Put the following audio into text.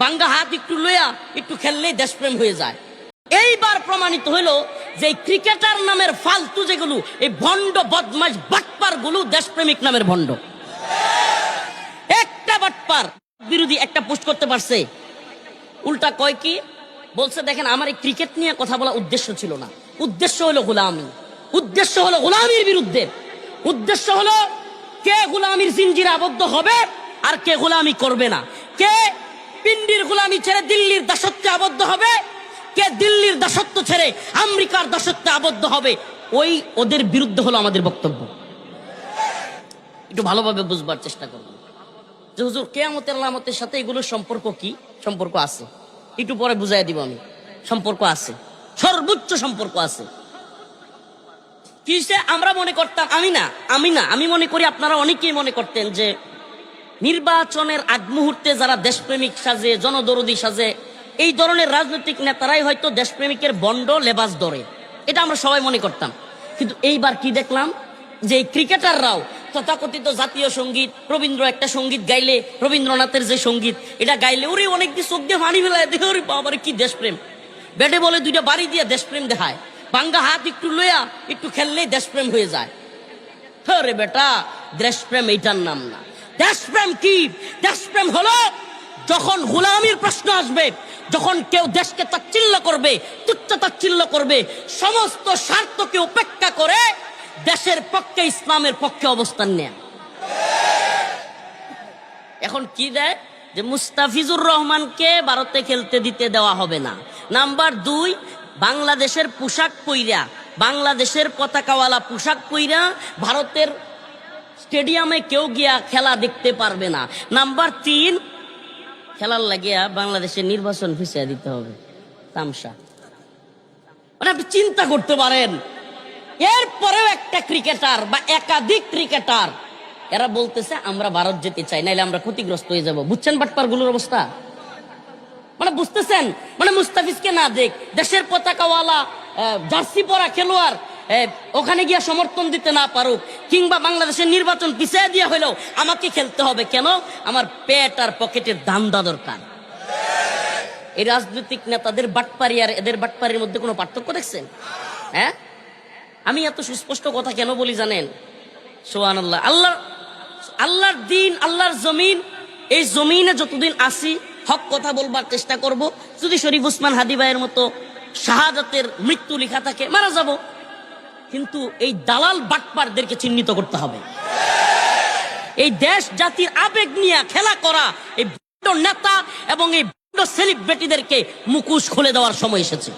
বাঙ্গা হাত একটু লইয়া একটু খেললেই দেশপ্রেম হয়ে যায়। এইবার প্রমাণিত হইল যে ক্রিকেটার নামের ফালতু যেগুলো এই ভণ্ড বদমাস বাটপারগুলো দেশপ্রেমিক নামের ভণ্ড। একটা বাটপার বিরোধী একটা পোস্ট করতে পারছে। উল্টা কয় কি? বলছে, দেখেন, আমার এই ক্রিকেট নিয়ে কথা বলা উদ্দেশ্য ছিল না। উদ্দেশ্য হলো গোলামি। উদ্দেশ্য হলো গোলামির বিরুদ্ধে। উদ্দেশ্য হলো কে গোলামির জিঞ্জিরে আবদ্ধ হবে আর কে গোলামি করবে না। কে গোলামি ছেড়ে দিল্লির দাসত্বে আবদ্ধ হবে? কে দিল্লির দাসত্ব ছেড়ে আমেরিকার দাসত্বে আবদ্ধ হবে? ওই ওদের বিরুদ্ধে হলো আমাদের বক্তব্য। একটু ভালোভাবে বুঝবার চেষ্টা করব যে হুজুর, কেয়ামতের আলামতের সাথে এগুলোর সম্পর্ক কি? সম্পর্ক আছে। একটু পরে বুঝাই দিব আমি। সম্পর্ক আছে। সর্বোচ্চ সম্পর্ক আছে। কি? আমরা মনে করতাম, আমি না আমি না, আমি মনে করি আপনারা অনেকেই মনে করতেন যে নির্বাচনের আগ মুহূর্তে যারা দেশপ্রেমিক সাজে, জনদরদি সাজে, এই ধরনের রাজনৈতিক নেতারাই হয়তো দেশপ্রেমিকের বন্ড লেবাস ধরে। এটা আমরা সবাই মনে করতাম। কিন্তু এইবার কি দেখলাম? যে ক্রিকেটাররাও তথাকথিত জাতীয় সংগীত, রবীন্দ্র একটা সংগীত গাইলে, রবীন্দ্রনাথের যে সংগীত, এটা গাইলে ওরে অনেক দিয়ে চোখ দিয়ে পানি ফেলায়। দেখে ওরে বাবার, কি দেশপ্রেম। ব্যাটে বলে দুইটা বাড়ি দিয়ে দেশপ্রেম দেখায়। বাঙ্গা হাত একটু লইয়া, একটু খেললেই দেশপ্রেম হয়ে যায়। রে বেটা, দেশপ্রেম এইটার নাম না। দেশপ্রেম কি? দেশপ্রেম হলো যখন গোলামির প্রশ্ন আসবে, যখন কেউ দেশকে তাচ্ছিল্য করবে, তুচ্ছ তাচ্ছিল্য করবে, সমস্ত স্বার্থকে উপেক্ষা করে দেশের পক্ষে, ইসলামের পক্ষে অবস্থান নেয়। এখন কি দেয়? যে মুস্তাফিজুর রহমানকে ভারতে খেলতে দিতে দেওয়া হবে না। নাম্বার দুই, বাংলাদেশের পোশাক পইরা, বাংলাদেশের পতাকাওয়ালা পোশাক পইরা ভারতের স্টেডিয়ামে কেউ গিয়া খেলা দেখতে পারবে না। নাম্বার তিন, খেলার লাগিয়া বাংলাদেশের নির্বাচন ফিসিয়া দিতে হবে। তামসা। মানে আপনি চিন্তা করতে পারেন, এরপরেও একটা ক্রিকেটার বা একাধিক ক্রিকেটার, এরা বলতেছে, আমরা ভারত যেতে চাই, নাইলে আমরা ক্ষতিগ্রস্ত হয়ে যাব। বুঝছেন বাটপারগুলোর অবস্থা? মানে বুঝতেছেন? মানে মুস্তাফিজকে না দেখ, দেশের পতাকাওয়ালা জার্সি পরা খেলোয়াড় ওখানে গিয়া সমর্থন দিতে না পারুক, কিংবা বাংলাদেশের নির্বাচন পিছিয়ে দিয়ে হলেও আমাকে খেলতে হবে কেন? আমার পেট আর পকেটের দান্দা দরকার। এই রাজনৈতিক নেতাদের বাটপারি আর এদের বাটপারির মধ্যে কোনো পার্থক্য দেখছেন? হ্যাঁ? আমি এত সুস্পষ্ট কথা কেন বলি জানেন? সোহান আল্লাহ আল্লাহ আল্লাহর দিন, আল্লাহর জমিন, এই জমিনে যতদিন আসি হক কথা বলবার চেষ্টা করব। যদি শরীফ উসমান হাদি ভাইয়ের মতো শাহাদাতের মৃত্যু লেখা থাকে, মারা যাব। কিন্তু এই দালাল বাটপারদেরকে চিহ্নিত করতে হবে। এই দেশ জাতির আবেগ নিয়ে খেলা করা এই নেতা এবং এই সেলিব্রিটিদেরকে মুকুশ খুলে দেওয়ার সময় এসেছে।